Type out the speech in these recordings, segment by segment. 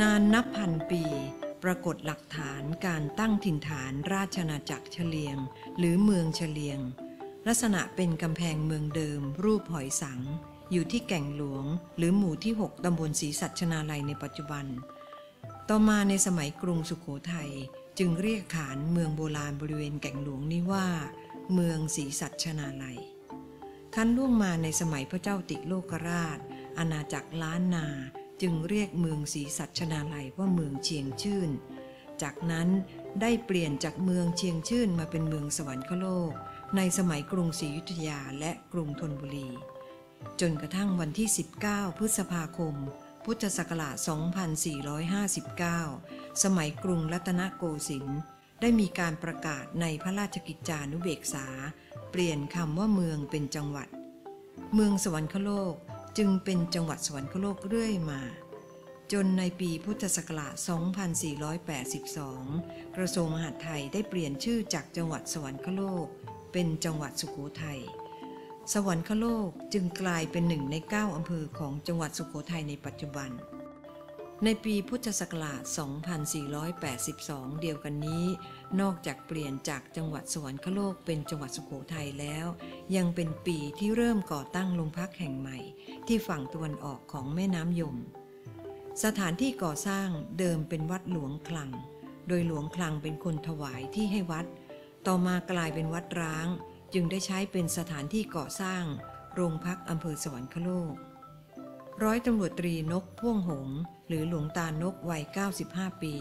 นานนับพันปี ปรากฏหลักฐานการตั้งถิ่นฐานราชนาจักรเฉลียง หรือเมืองเฉลียง ลักษณะเป็นกำแพงเมืองเดิม รูปหอยสัง อยู่ที่แก่งหลวง หรือหมู่ที่ 6ตำบลศรีสัชนาลัยในปัจจุบัน ต่อมาในสมัยกรุงสุขโขทัยจึงเรียกขานเมืองโบราณบริเวณแก่งหลวงนี้ว่า เมืองศรีสัชนาลัยคันล่วงมาในสมัยพระเจ้าติโลกราช อาณาจักรล้านนา จึงเรียกเมืองศรีสัชนาลัยว่าเมืองเชียงชื่น จากนั้นได้เปลี่ยนจากเมืองเชียงชื่นมาเป็นเมืองสวรรคโลก ในสมัยกรุงศรีอยุธยาและกรุงธนบุรี จนกระทั่งวันที่ 19 พฤษภาคม พุทธศักราช 2459 สมัยกรุงรัตนโกสินทร์ได้มีการประกาศในพระราชกิจจานุเบกษา เปลี่ยนคำว่าเมืองเป็นจังหวัด เมืองสวรรคโลก จึงเป็นจังหวัดสวรรคโลกเรื่อยมา จนในปีพุทธศักราช 2482 กระทรวงมหาดไทยได้เปลี่ยนชื่อจากจังหวัดสวรรคโลก เป็นจังหวัดสุโขทัย สวรรคโลกจึงกลายเป็นหนึ่งใน 9 อำเภอของจังหวัดสุโขทัยในปัจจุบัน ในปีพุทธศักราช 2482 เดียวกันนี้ นอกจากเปลี่ยนจากจังหวัดสวรรคโลกเป็นจังหวัดสุโขทัยแล้ว ยังเป็นปีที่เริ่มก่อตั้งโรงพักแห่งใหม่ ที่ฝั่งตะวันออกของแม่น้ำยม สถานที่ก่อสร้างเดิมเป็นวัดหลวงคลัง โดยหลวงคลังเป็นคนถวายที่ให้วัด ต่อมากลายเป็นวัดร้าง จึงได้ใช้เป็นสถานที่ก่อสร้าง โรงพักอำเภอสวรรคโลก ร้อยตำรวจตรีนกพ่วงหงส์ หรือหลวงตานกวัย 95 ปี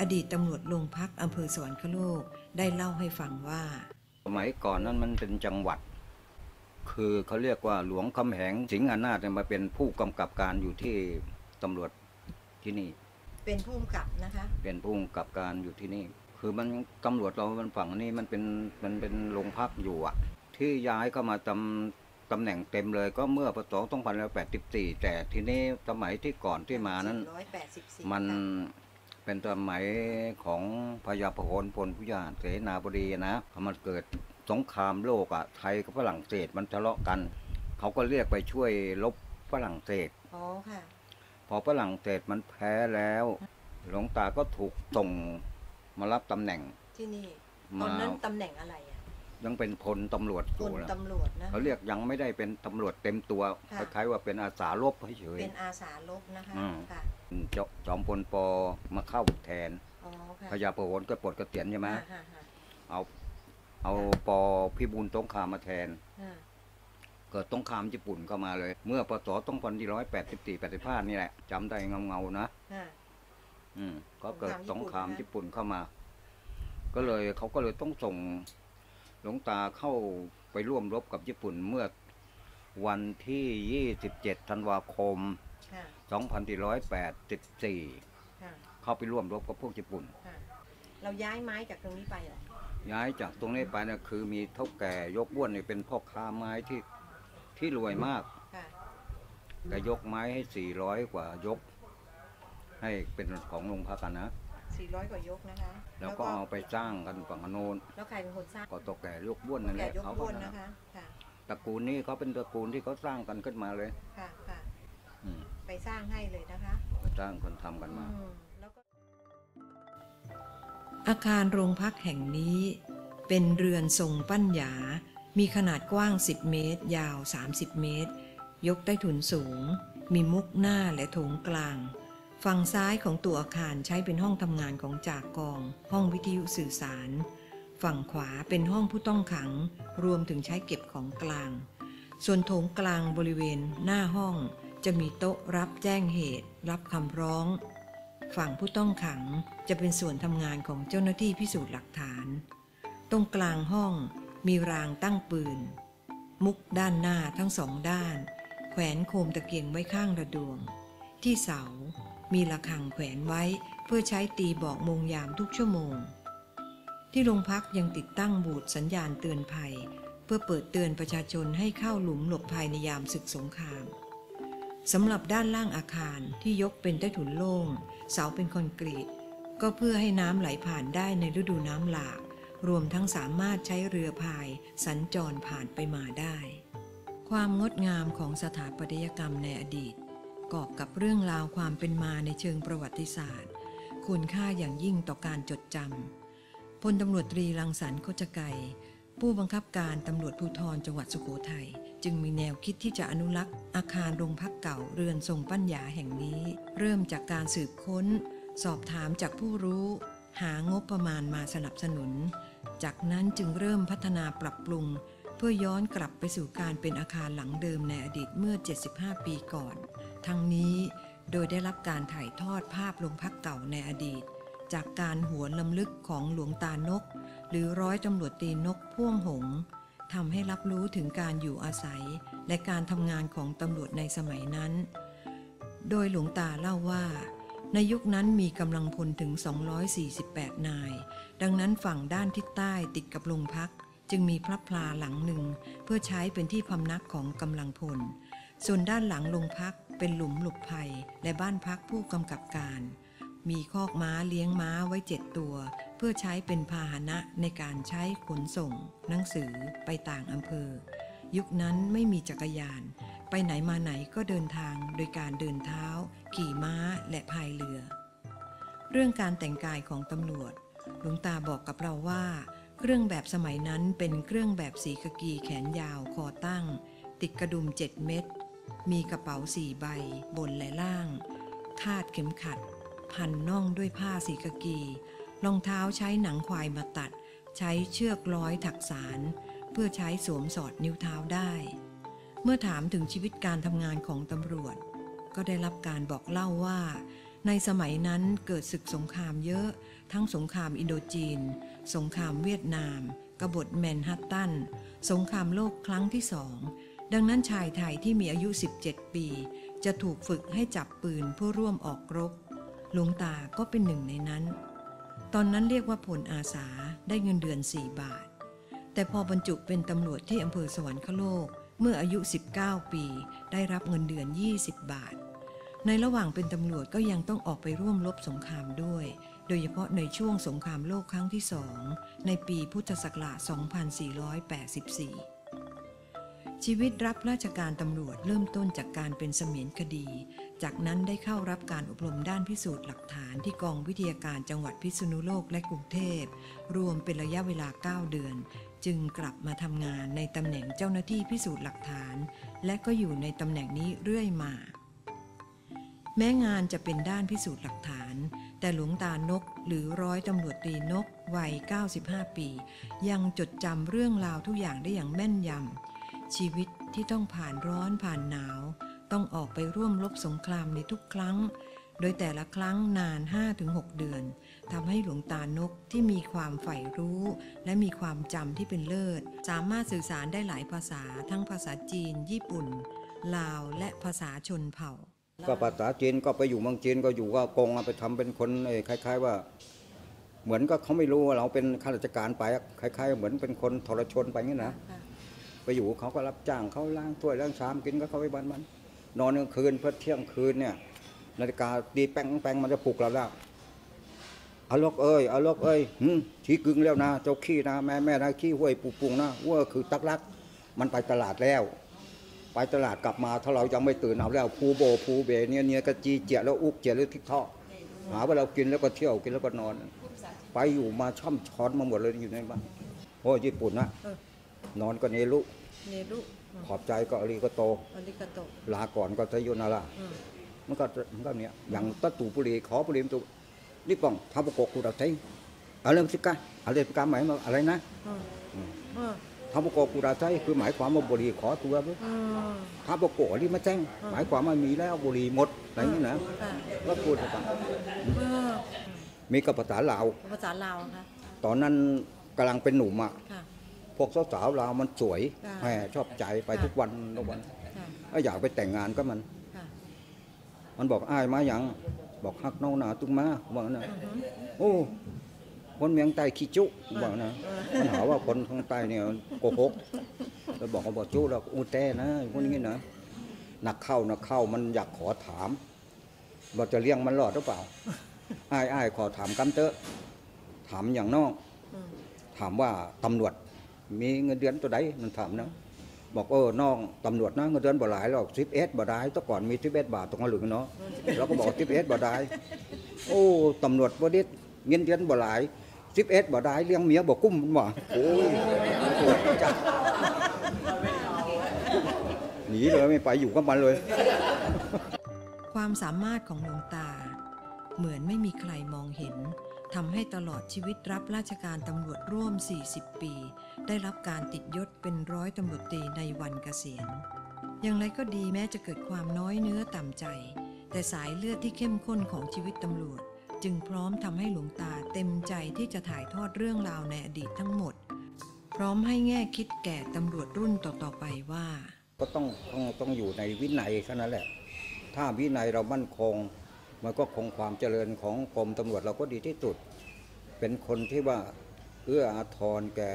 อดีตตำรวจโรงพักอำเภอสวรรคโลกได้เล่าให้ฟังว่า สมัยก่อนนั้นมันเป็นจังหวัด คือเขาเรียกว่าหลวงคำแหงสิงห์อนาถเนี่ยมาเป็นผู้กำกับการอยู่ที่ตำรวจที่นี่ เป็นผู้กำกับนะคะ เป็นผู้กำกับการอยู่ที่นี่ คือมันตำรวจเรามันฝั่งนี้มันเป็นมันเป็นโรงพักอยู่อะที่ย้ายเข้ามาตำ ตำแหน่งเต็มเลยก็เมื่อปศ2584 แต่ทีนี้สมัยที่ก่อนที่มานั้น184มันเป็นสมัยของพญาพหลพลผู้ยาเสนาบดีนะ มันเกิดสงครามโลกอะไทยกับฝรั่งเศสมันทะเลาะกัน เขาก็เรียกไปช่วยลบฝรั่งเศสอ๋อค่ะ พอฝรั่งเศสมันแพ้แล้ว หลวงตาก็ถูกส่งมารับตำแหน่งที่นี่มาตอนนั้นตำแหน่งอะไรอะ ยังเป็นพลตำรวจอพยู่ลนะตำรวจนะ เขาเรียกยังไม่ได้เป็นตำรวจเต็มตัวค่ะคล้ายๆว่าเป็นอาสารบเฉย เป็นอาสาลบนะคะอืม ค่ะๆเจาะจอมพลปอมาเข้าแทนอ๋อค่ะพญาพหลก็ปลดเกษียณใช่ไหมอ่าฮะฮะเอาเอาปอพิบูลสงครามมาแทน อ่าเกิดสงครามญี่ปุ่นเข้ามาเลย เมื่อปศต้องพันที่ร้อยแปดสิบสี่แปดสิบห้านี่แหละจำได้เงาเงาๆนะ อ่า อืมก็เกิดสสงงคครารามมญี่ญี่ปุ่ปุ่นน เข้ามา ก็เลยเขาก็เลยต้องส่งห ลวงตาเข้าไปร่วมรบกับญี่ปุ่นเมื่อวันที่ยี่สิบเจ็ดธันวาคมค่ะสองพันที่ร้อยแปดสิบสี่ค่ะเข้าไปร่วมรบกับพวกญี่ปุ่นค่ะเราย้ายไม้จากตรงนี้ไปเหรอ ย้ายจากตรงนี้ไปนะคือมีเท่าแก่ยกบ้วนนี่เป็นพ่อค้าไม้ที่ที่รวยมากค่ะแกยกไม้ให้สี่ร้อยกว่ายก ให้เป็นของโรงพักกันนะ สี่ร้อยกว่ายกนะคะแล้วก็เอาไปสร้างกันฝั่งโน้นแล้วใครเป็นคนสร้างก็ตกแก่ยกบ้วนนั่นแหแก่ละยกเขาบก็นนะคะค่ะตระกูลนี้เขาเป็นตระกูลที่เขาสร้างกันขึ้นมาเลยค่ะค่ะอืมไปสร้างให้เลยนะคะสร้างคนทำกันมาอืมแล้วก็อาคารโรงพักแห่งนี้เป็นเรือนทรงปั้นหยา มีขนาดกว้าง 10 เมตร ยาว 30 เมตร ยกใต้ถุนสูง มีมุกหน้าและโถงกลาง ฝั่งซ้ายของตัวอาคารใช้เป็นห้องทำงานของจากกอง ห้องวิทยุสื่อสาร ฝั่งขวาเป็นห้องผู้ต้องขัง รวมถึงใช้เก็บของกลาง ส่วนโถงกลางบริเวณหน้าห้อง จะมีโต๊ะรับแจ้งเหตุ รับคำร้อง ฝั่งผู้ต้องขังจะเป็นส่วนทำงานของเจ้าหน้าที่พิสูจน์หลักฐาน ตรงกลางห้องมีรางตั้งปืน มุกด้านหน้าทั้งสองด้าน แขวนโคมตะเกียงไว้ข้างระดวง ที่เสา มีระฆังแขวนไว้เพื่อใช้ตีบอกมงยามทุกชั่วโมง ที่โรงพักยังติดตั้งบูดสัญญาณเตือนภัย เพื่อเปิดเตือนประชาชนให้เข้าหลุมหลบภัยในยามศึกสงครามสำหรับด้านล่างอาคารที่ยกเป็นใต้ถุนโล่ง เสาเป็นคอนกรีต ก็เพื่อให้น้ำไหลผ่านได้ในฤดูน้ำหลากรวมทั้งสามารถใช้เรือพาย สัญจรผ่านไปมาได้ ความงดงามของสถาปัตยกรรมในอดีต กอบกับเรื่องราวความเป็นมาในเชิงประวัติศาสตร์คุณค่าอย่างยิ่งต่อการจดจำพลตำรวจตรีรังสรรค์โคจไกผู้บังคับการตำรวจภูธรจังหวัดสุโขทัยจึงมีแนวคิดที่จะอนุรักษ์อาคารโรงพักเก่าเรือนทรงปัญญาแห่งนี้ เริ่มจากการสืบค้น สอบถามจากผู้รู้ หางบประมาณมาสนับสนุน จากนั้นจึงเริ่มพัฒนาปรับปรุง เพื่อย้อนกลับไปสู่การเป็นอาคารหลังเดิมในอดีตเมื่อ 75 ปีก่อน ทั้งนี้โดยได้รับการถ่ายทอดภาพโรงพักเก่าในอดีต จากการหัวนลำลึกของหลวงตานก หรือร้อยตำรวจตีนกพ่วงหงทำให้รับรู้ถึงการอยู่อาศัย และการทำงานของตำรวจในสมัยนั้น โดยหลวงตาเล่าว่า ในยุคนั้นมีกำลังพลถึง 248 นาย ดังนั้นฝั่งด้านทิศใต้ติดกับโรงพัก จึงมีพระพลาหลังหนึ่ง เพื่อใช้เป็นที่พำนักของกำลังพล ส่วนด้านหลังโรงพัก เป็นหลุมหลบภัยและบ้านพักผู้กำกับการ มีคอกม้าเลี้ยงม้าไว้เจ็ดตัว เพื่อใช้เป็นพาหนะในการใช้ขนส่ง หนังสือไปต่างอำเภอ ยุคนั้นไม่มีจักรยาน ไปไหนมาไหนก็เดินทางโดยการเดินเท้า ขี่ม้าและพายเรือ เรื่องการแต่งกายของตำรวจ หลวงตาบอกกับเราว่า เครื่องแบบสมัยนั้นเป็นเครื่องแบบสีกากีแขนยาวคอตั้ง ติดกระดุมเจ็ดเม็ด มีกระเป๋าสี่ใบบนและล่าง คาดเข็มขัด พันน่องด้วยผ้าสีกากี รองเท้าใช้หนังควายมาตัด ใช้เชือกร้อยถักสาร เพื่อใช้สวมสอดนิ้วเท้าได้ เมื่อถามถึงชีวิตการทำงานของตำรวจ ก็ได้รับการบอกเล่าว่า ในสมัยนั้นเกิดศึกสงครามเยอะ ทั้งสงครามอินโดจีน สงครามเวียดนาม กบฏแมนฮัตตัน สงครามโลกครั้งที่สอง ดังนั้นชายไทยที่มีอายุ 17 ปี จะถูกฝึกให้จับปืนเพื่อร่วมออกรบ หลวงตาก็เป็นหนึ่งในนั้น ตอนนั้นเรียกว่าผลอาสาได้เงินเดือน 4 บาท แต่พอบรรจุเป็นตำรวจที่อำเภอสวรรคโลก เมื่ออายุ 19 ปี ได้รับเงินเดือน 20 บาท ในระหว่างเป็นตำรวจก็ยังต้องออกไปร่วมรบสงครามด้วย โดยเฉพาะในช่วงสงครามโลกครั้งที่สองในปีพุทธศักราช 2484 ชีวิตรับราชการตำรวจเริ่มต้นจากการเป็นเสมียนคดี จากนั้นได้เข้ารับการอบรมด้านพิสูจน์หลักฐานที่กองวิทยาการจังหวัดพิษณุโลกและกรุงเทพ รวมเป็นระยะเวลา 9 เดือน จึงกลับมาทำงานในตำแหน่งเจ้าหน้าที่พิสูจน์หลักฐาน และก็อยู่ในตำแหน่งนี้เรื่อยมา แม้งานจะเป็นด้านพิสูจน์หลักฐาน แต่หลวงตานกหรือร้อยตำรวจตรีนกวัย 95 ปี ยังจดจำเรื่องราวทุกอย่างได้อย่างแม่นยำ ชีวิตที่ต้องผ่านร้อนผ่านหนาว ต้องออกไปร่วมรบสงครามในทุกครั้ง โดยแต่ละครั้งนาน 5-6 เดือนทำให้หลวงตานกที่มีความใฝ่รู้ และมีความจำที่เป็นเลิศ สามารถสื่อสารได้หลายภาษาทั้งภาษาจีน ญี่ปุ่น ลาวและภาษาชนเผ่า ก็ภาษาจีนก็ไปอยู่เมืองจีนก็อยู่ก็กงอะไปทำเป็นคนเอ่อคล้าย ๆว่าเหมือนก็เขาไม่รู้ว่าเราเป็นข้าราชการไปคล้าย ๆ เหมือนเป็นคนทรชนไปงี้นะ ไปอยู่เขาก็รับจ้างเขาล้างถ้วยล้างชามกินก็เขาไปบ้านมัน นอนกลางคืนเพื่อเที่ยงคืนเนี่ยนาฬิกาตีแป้งแป้งมันจะปลุกเราแล้วอาลกเอ้ยอาลกเอ้ยหึชี้กึ่งแล้วนะเจ้าขี้นะแม่แม่นะขี้ห้วยปูปุงนะว่าคือตักลัก มันไปตลาดแล้ว ไปตลาดกลับมาถ้าเรายังไม่ตื่นเอาแล้วภูโบภูเบเนี่ยเนี่ยกระจีเจียแล้วอุกเจียหรือทิกท่อหาว่าเรากินแล้วก็เที่ยวกินแล้วก็นอน ไปอยู่มาช่ำช้อนมาหมดเลยอยู่ในบ้านโอ้ญี่ปุ่นนะ นอนก็เนรุเนรุขอบใจก็อารีก็โตอริกาโต ลาก่อนก็ทะยุนารามันก็มันก็เนี่ยอย่างตะตูปุรีขอปุรีมตุนี่ป้องทับกกกูดับไทยอะไรสิกะอะไรสิกะหมายมาอะไรนะทับกกกูดับไทยคือหมายความว่าบุรีขอตัวด้วยถ้าปโกะที่มาแจ้ง หมายความว่ามีแล้วบุหรี่หมดอะไรอย่างนี้นะก็พูดให้ฟังมีกับภาษาลาวภาษาลาวค่ะตอนนั้นกำลังเป็นหนุ่มอะค่ะ พวกสาวๆลาวมันสวยค่ะแหมชอบใจไปทุกวันทุกวันค่ะถ้าอยากไปแต่งงานก็มันค่ะมันบอกอ้ายมาอย่างบอกฮักน้องหนาตุ้งมาบอกนะโอ้คนเมียงใต้ขี้จุบอกนะมันหาว่าคนทางใต้เนี่ยโกหกแล้วบอกว่าบอกจุแล้วอูแต้นะคนนี้นะนักเข้านักเข้ามันอยากขอถามว่าจะเลี้ยงมันรอดหรือเปล่าอ้ายอ้ายขอถามกันเตอะถามอย่างนอก ถามว่าตำรวจ มีเงินเดือนตัวใดมันถามนะบอกเออน้องตำรวจนะเงินเดือนบ่หลายหรอกสิบเอ็ดบ่ได้ต่ก่อนมีสิบเอ็ดบาทตรงนั้นหรือเนาะเราก็บอกสิบเอ็ดบ่ได้โอ้ตำรวจบ่ได้เงินเดือนบ่หลายสิบเอ็ดบ่ได้เลี้ยงเมียบ่กุ้มมันว่าโอ้ยปวดจัดหนีเลยไม่ไปอยู่กับมันเลย ความสามารถของหลวงตา เหมือนไม่มีใครมองเห็น ทำให้ตลอดชีวิตรับราชการตำรวจร่วม 40 ปี ได้รับการติดยศเป็นร้อยตำรวจตรีในวันเกษียณ อย่างไรก็ดีแม้จะเกิดความน้อยเนื้อต่ำใจ แต่สายเลือดที่เข้มข้นของชีวิตตำรวจ จึงพร้อมทำให้หลวงตาเต็มใจที่จะถ่ายทอดเรื่องราวในอดีตทั้งหมด พร้อมให้แง่คิดแก่ตำรวจรุ่นต่อๆไปว่า ก็ต้องต้องต้องอยู่ในวินัยแค่นั้นแหละ ถ้าวินัยเรามั่นคง มันก็คงความเจริญของกรมตำรวจเราก็ดีที่สุด เป็นคนที่ว่าเอื้ออาทรแก่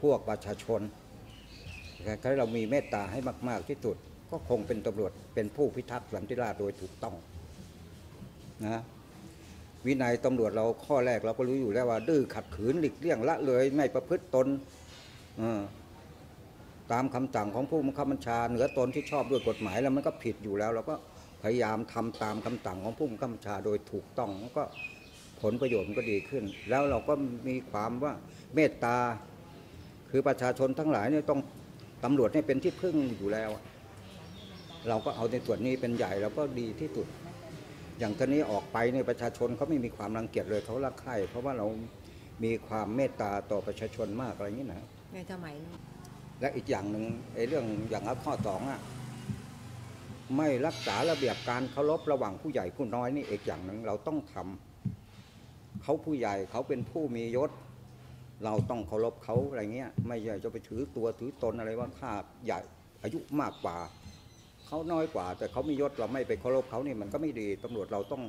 พวกประชาชนถ้าเรามีเมตตาให้มาก ๆที่สุด ก็คงเป็นตำรวจเป็นผู้พิทักษ์สันติราษฎร์โดยถูกต้องนะวินัยตำรวจเราข้อแรกเราก็รู้อยู่แล้วว่า ดื้อขัดขืนหลีกเลี่ยงละเลยไม่ประพฤติตนตามคำสั่งของผู้บังคับบัญชาเหนือตนที่ชอบด้วยกฎหมายแล้วมันก็ผิดอยู่แล้วเราก็ พยายามทำตามคำสั่งของผู้บังคับบัญชาโดยถูกต้องแล้วก็ผลประโยชน์มันก็ดีขึ้น แล้วเราก็มีความว่าเมตตา คือประชาชนทั้งหลายเนี่ยต้องตำรวจเนี่ยเป็นที่พึ่งอยู่แล้ว เราก็เอาในส่วนนี้เป็นใหญ่แล้วก็ดีที่สุด อย่างตอนนี้ออกไปเนี่ยประชาชนเขาไม่มีความรังเกียจเลยเขารักใคร่เพราะว่าเรามีความเมตตาต่อประชาชนมากอะไรอย่างนี้นะในสมัยนู้นและอีกอย่างหนึ่งไอ้เรื่องอย่างข้อสองอะ ไม่รักษาระเบียบการเคารพระหว่างผู้ใหญ่ผู้น้อยนี่อีกอย่างหนึ่งเราต้องทำเขาผู้ใหญ่เขาเป็นผู้มียศ เราต้องเคารพเขาอะไรเงี้ย ไม่ใช่จะไปถือตัวถือตนอะไรว่าข้าใหญ่อายุมากกว่าเขาน้อยกว่า แต่เขามียศเราไม่ไปเคารพเขานี่มันก็ไม่ดีตำรวจเราต้อง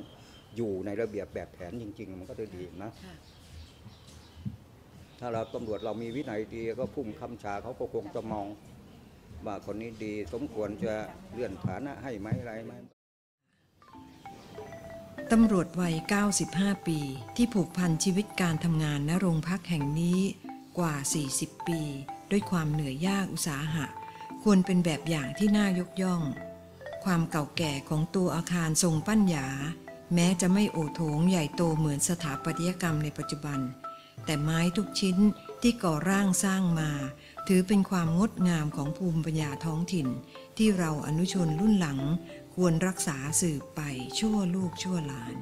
อยู่ในระเบียบแบบแผนจริง ๆ มันก็จะดีนะถ้าเราตำรวจเรามีวินัยดีก็พุ่มคำชาเขาก็คงจะมอง ว่าคนนี้ดีสมควรจะเลื่อนฐานะให้ไหมอะไรไหมตำรวจวัย 95 ปี ที่ผูกพันชีวิตการทำงานณโรงพักแห่งนี้กว่า 40 ปี ด้วยความเหนื่อยยากอุตสาหะ ควรเป็นแบบอย่างที่น่ายกย่อง ความเก่าแก่ของตัวอาคารทรงปั้นหยา แม้จะไม่โอโถงใหญ่โตเหมือนสถาปัตยกรรมในปัจจุบัน แต่ไม้ทุกชิ้น ที่ก่อร่างสร้างมา ถือเป็นความงดงามของภูมิปัญญาท้องถิ่น ที่เราอนุชนรุ่นหลังควรรักษาสืบไปชั่วลูกชั่วหลาน